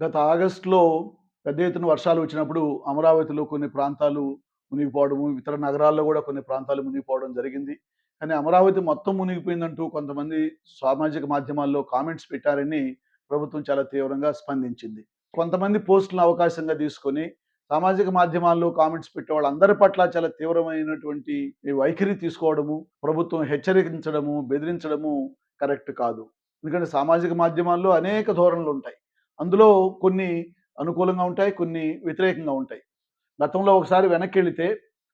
గత ఆగస్టులో పెద్ద ఎత్తున వర్షాలు వచ్చినప్పుడు అమరావతిలో కొన్ని ప్రాంతాలు మునిగిపోవడము ఇతర నగరాల్లో కూడా కొన్ని ప్రాంతాలు మునిగిపోవడం జరిగింది. కానీ అమరావతి మొత్తం మునిగిపోయిందంటూ కొంతమంది సామాజిక మాధ్యమాల్లో కామెంట్స్ పెట్టారని ప్రభుత్వం చాలా తీవ్రంగా స్పందించింది. కొంతమంది పోస్టులను అవకాశంగా తీసుకొని సామాజిక మాధ్యమాల్లో కామెంట్స్ పెట్టే వాళ్ళందరి పట్ల చాలా తీవ్రమైనటువంటి వైఖరి తీసుకోవడము ప్రభుత్వం హెచ్చరించడము బెదిరించడము కరెక్ట్ కాదు. ఎందుకంటే సామాజిక మాధ్యమాల్లో అనేక ధోరణులు ఉంటాయి అందులో కొన్ని అనుకూలంగా ఉంటాయి కొన్ని వ్యతిరేకంగా ఉంటాయి. గతంలో ఒకసారి వెనక్కి వెళితే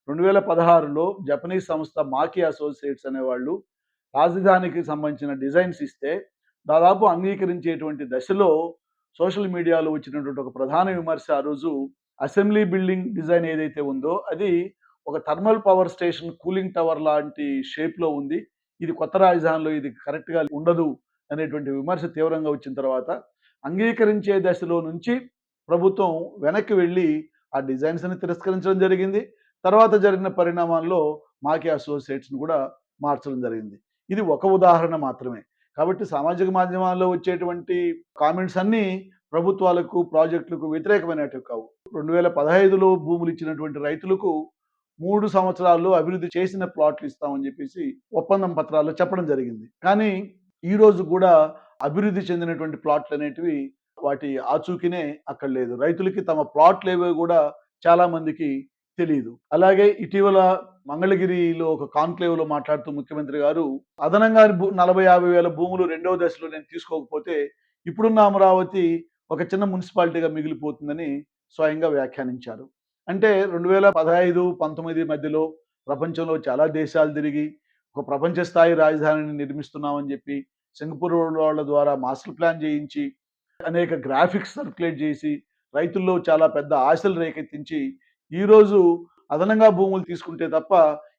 రెండు వేల పదహారులో జపనీస్ సంస్థ మాకి అసోసియేట్స్ అనేవాళ్ళు రాజధానికి సంబంధించిన డిజైన్స్ ఇస్తే దాదాపు అంగీకరించేటువంటి దశలో సోషల్ మీడియాలో వచ్చినటువంటి ఒక ప్రధాన విమర్శ ఆ రోజు అసెంబ్లీ బిల్డింగ్ డిజైన్ ఏదైతే ఉందో అది ఒక thermal power station cooling tower లాంటి షేప్లో ఉంది. ఇది కొత్త రాజధానిలో ఇది కరెక్ట్గా ఉండదు అనేటువంటి విమర్శ తీవ్రంగా వచ్చిన తర్వాత అంగీకరించే దశలో నుంచి ప్రభుత్వం వెనక్కి వెళ్ళి ఆ డిజైన్స్ని తిరస్కరించడం జరిగింది. తర్వాత జరిగిన పరిణామాల్లో మాకి అసోసియేట్స్ని కూడా మార్చడం జరిగింది. ఇది ఒక ఉదాహరణ మాత్రమే. కాబట్టి సామాజిక మాధ్యమాల్లో వచ్చేటువంటి కామెంట్స్ అన్నీ ప్రభుత్వాలకు ప్రాజెక్టులకు వ్యతిరేకమైనటువంటి కావు. రెండు వేల పదహైదులో భూములు ఇచ్చినటువంటి రైతులకు మూడు సంవత్సరాల్లో అభివృద్ధి చేసిన ప్లాట్లు ఇస్తామని చెప్పేసి ఒప్పందం పత్రాల్లో చెప్పడం జరిగింది. కానీ ఈరోజు కూడా అభివృద్ధి చెందినటువంటి ప్లాట్లు అనేటివి వాటి ఆచూకీనే అక్కడ లేదు. రైతులకి తమ ప్లాట్లు ఏవో కూడా చాలా మందికి తెలియదు అలాగే ఇటీవల మంగళగిరిలో ఒక కాన్క్లేవ్లో మాట్లాడుతూ ముఖ్యమంత్రి గారు అదనంగా నలభై యాభై వేల భూములు రెండవ దశలో నేను తీసుకోకపోతే ఇప్పుడున్న అమరావతి ఒక చిన్న మున్సిపాలిటీగా మిగిలిపోతుందని స్వయంగా వ్యాఖ్యానించారు. అంటే రెండు వేల పదహైదు పంతొమ్మిది మధ్యలో ప్రపంచంలో చాలా దేశాలు తిరిగి ఒక ప్రపంచ స్థాయి రాజధానిని నిర్మిస్తున్నామని చెప్పి సింగపూర్ వాళ్ళ ద్వారా మాస్టర్ ప్లాన్ చేయించి అనేక గ్రాఫిక్స్ సర్క్యులేట్ చేసి రైతుల్లో చాలా పెద్ద ఆశలు రేకెత్తించి ఈరోజు అదనంగా భూములు తీసుకుంటే తప్ప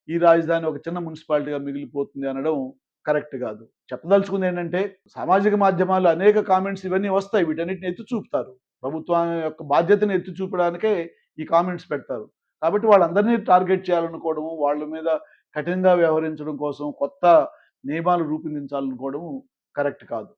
ఈ రాజధాని ఒక చిన్న మున్సిపాలిటీగా మిగిలిపోతుంది అనడం కరెక్ట్ కాదు. చెప్పదలుచుకుంది ఏంటంటే సామాజిక మాధ్యమాలు అనేక కామెంట్స్ ఇవన్నీ వస్తాయి. వీటన్నిటిని ఎత్తి చూపుతారు. ప్రభుత్వం యొక్క బాధ్యతను ఎత్తి చూపడానికే ఈ కామెంట్స్ పెడతారు. కాబట్టి వాళ్ళందరినీ టార్గెట్ చేయాలనుకోవడము వాళ్ళ మీద కఠినంగా వ్యవహరించడం కోసం కొత్త నియమాలు రూపొందించాలనుకోవడం కరెక్ట్ కాదు.